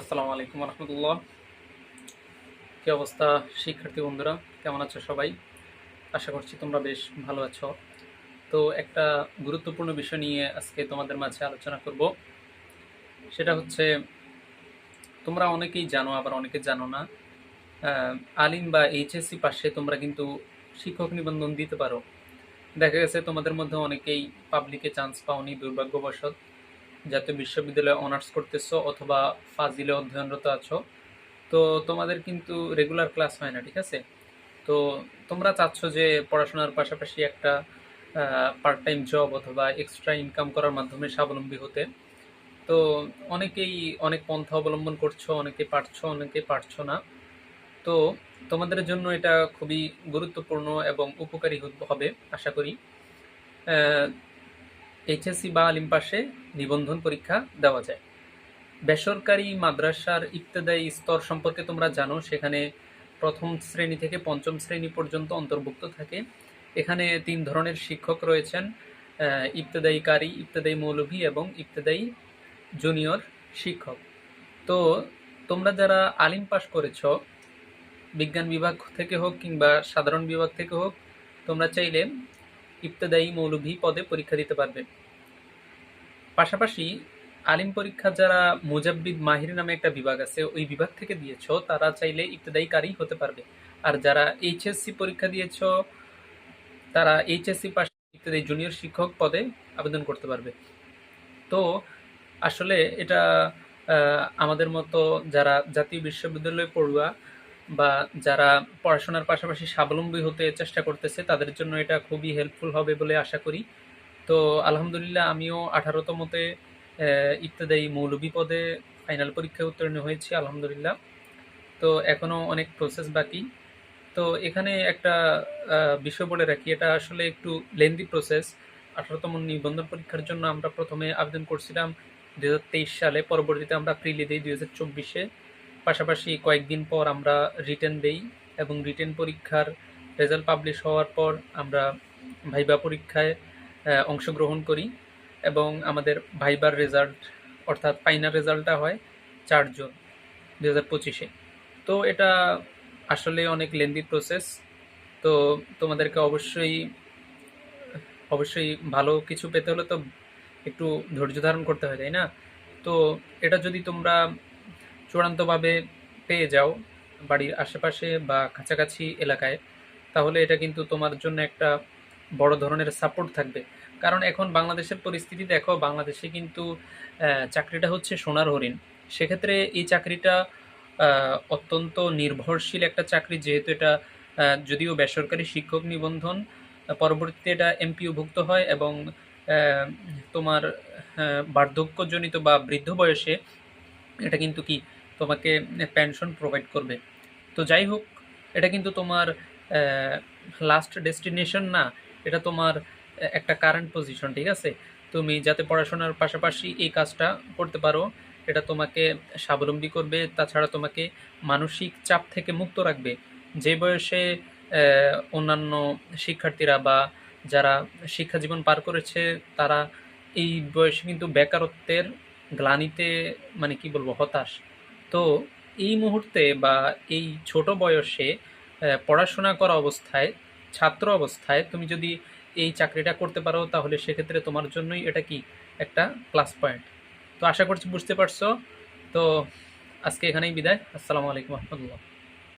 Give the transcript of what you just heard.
আসসালামু আলাইকুম রহমতুল্লাহ। কী অবস্থা শিক্ষার্থী বন্ধুরা? কেমন আছো সবাই? আশা করছি তোমরা বেশ ভালো আছো। তো একটা গুরুত্বপূর্ণ বিষয় নিয়ে আজকে তোমাদের মাঝে আলোচনা করব। সেটা হচ্ছে, তোমরা অনেকেই জানো, আবার অনেকে জানো না আলিম বা এইচএসসি পাশে তোমরা কিন্তু শিক্ষক নিবন্ধন দিতে পারো। দেখা গেছে তোমাদের মধ্যে অনেকেই পাবলিকে চান্স পাওনি, দুর্ভাগ্যবশত। জাতীয় বিশ্ববিদ্যালয়ে অনার্স করতেছো অথবা ফাজিলে অধ্যয়নরত আছো। তো তোমাদের কিন্তু রেগুলার ক্লাস হয় না, ঠিক আছে? তো তোমরা চাচ্ছ যে পড়াশোনার পাশাপাশি একটা পার্ট টাইম জব অথবা এক্সট্রা ইনকাম করার মাধ্যমে স্বাবলম্বী হতে। তো অনেকেই অনেক পন্থা অবলম্বন করছ, অনেকে পারছ অনেকে পারছ না। তো তোমাদের জন্য এটা খুবই গুরুত্বপূর্ণ এবং উপকারী হবে, আশা করি। এইচএসসি বা আলিম পাশে নিবন্ধন পরীক্ষা দেওয়া যায়। বেসরকারি মাদ্রাসার ইবতেদায়ী স্তর সম্পর্কে তোমরা জানো, সেখানে প্রথম শ্রেণি থেকে পঞ্চম শ্রেণি পর্যন্ত অন্তর্ভুক্ত থাকে। এখানে তিন ধরনের শিক্ষক রয়েছেন ইবতেদায়ী কারি মৌলভী এবং ইবতেদায়ী জুনিয়র শিক্ষক। তো তোমরা যারা আলিম পাশ করেছ, বিজ্ঞান বিভাগ থেকে হোক কিংবা সাধারণ বিভাগ থেকে হোক, তোমরা চাইলে ইবতেদায়ী মৌলভী পদে পরীক্ষা দিতে পারবে। পাশাপাশি আলিম পরীক্ষা যারা মুজাব্বিদ মাহির নামে একটা বিভাগ আছে, ওই বিভাগ থেকে দিয়েছ, তারা চাইলে ইবতেদায়ী কারি হতে পারবে। আর যারা এইচএসসি পরীক্ষা দিয়েছ, তারা এইচএসসি পাশে ইত্যাদি জুনিয়র শিক্ষক পদে আবেদন করতে পারবে। তো আসলে এটা আমাদের মতো যারা জাতীয় বিশ্ববিদ্যালয়ে পড়ুয়া বা যারা পড়াশোনার পাশাপাশি স্বাবলম্বী হতে চেষ্টা করতেছে, তাদের জন্য এটা খুবই হেল্পফুল হবে বলে আশা করি। তো আলহামদুলিল্লাহ, আমিও আঠারোতমতে ইত্যাদি মৌলভী পদে ফাইনাল পরীক্ষায় উত্তীর্ণ হয়েছি, আলহামদুলিল্লাহ। তো এখনও অনেক প্রসেস বাকি। তো এখানে একটা বিষয় বলে রাখি, এটা আসলে একটু লেন্দি প্রসেস আঠারোতম নিবন্ধন পরীক্ষার জন্য আমরা প্রথমে আবেদন করছিলাম দু হাজার তেইশ সালে, পরবর্তীতে আমরা প্রিলি দিই দুই হাজার চব্বিশে। পাশাপাশি কয়েকদিন পর আমরা রিটেন দেই এবং রিটেন পরীক্ষার রেজাল্ট পাবলিশ হওয়ার পর আমরা ভাইবা পরীক্ষায় অংশগ্রহণ করি এবং আমাদের ভাইবার রেজাল্ট অর্থাৎ ফাইনাল রেজাল্টটা হয় চার জুন দু হাজার পঁচিশে। তো এটা আসলে অনেক লেন্দি প্রসেস তো তোমাদেরকে অবশ্যই অবশ্যই ভালো কিছু পেতে হলে তো একটু ধৈর্য ধারণ করতে হয়, তাই না? তো এটা যদি তোমরা চূড়ান্তভাবে পেয়ে যাও বাড়ির আশেপাশে বা কাছাকাছি এলাকায়, তাহলে এটা কিন্তু তোমার জন্য একটা বড় ধরনের সাপোর্ট থাকবে। কারণ এখন বাংলাদেশের পরিস্থিতি দেখো, বাংলাদেশে কিন্তু চাকরিটা হচ্ছে সোনার হরিণ। সেক্ষেত্রে এই চাকরিটা অত্যন্ত নির্ভরশীল একটা চাকরি, যেহেতু এটা যদিও বেসরকারি শিক্ষক নিবন্ধন, পরবর্তীতে এটা এমপিওভুক্ত হয় এবং তোমার বার্ধক্যজনিত বা বৃদ্ধ বয়সে এটা কিন্তু কি তোমাকে পেনশন প্রোভাইড করবে। তো যাই হোক, এটা কিন্তু তোমার লাস্ট ডেস্টিনেশন না, এটা তোমার একটা কারেন্ট পজিশন ঠিক আছে? তুমি যাতে পড়াশোনার পাশাপাশি এই কাজটা করতে পারো, এটা তোমাকে স্বাবলম্বী করবে, তাছাড়া তোমাকে মানসিক চাপ থেকে মুক্ত রাখবে। যে বয়সে অন্যান্য শিক্ষার্থীরা বা যারা শিক্ষা জীবন পার করেছে, তারা এই বয়সে কিন্তু বেকারত্বের গ্লানিতে মানে কি বলব, হতাশ। তো এই মুহূর্তে বা এই ছোট বয়সে পড়াশোনা করা অবস্থায়, ছাত্র অবস্থায় তুমি যদি এই চাকরিটা করতে পারো, তাহলে সেক্ষেত্রে তোমার জন্যই এটা কি একটা প্লাস পয়েন্ট তো আশা করছি বুঝতে পারছ। তো আজকে এখানেই বিদায়। আসসালামু আলাইকুম রহমতুল্লাহ।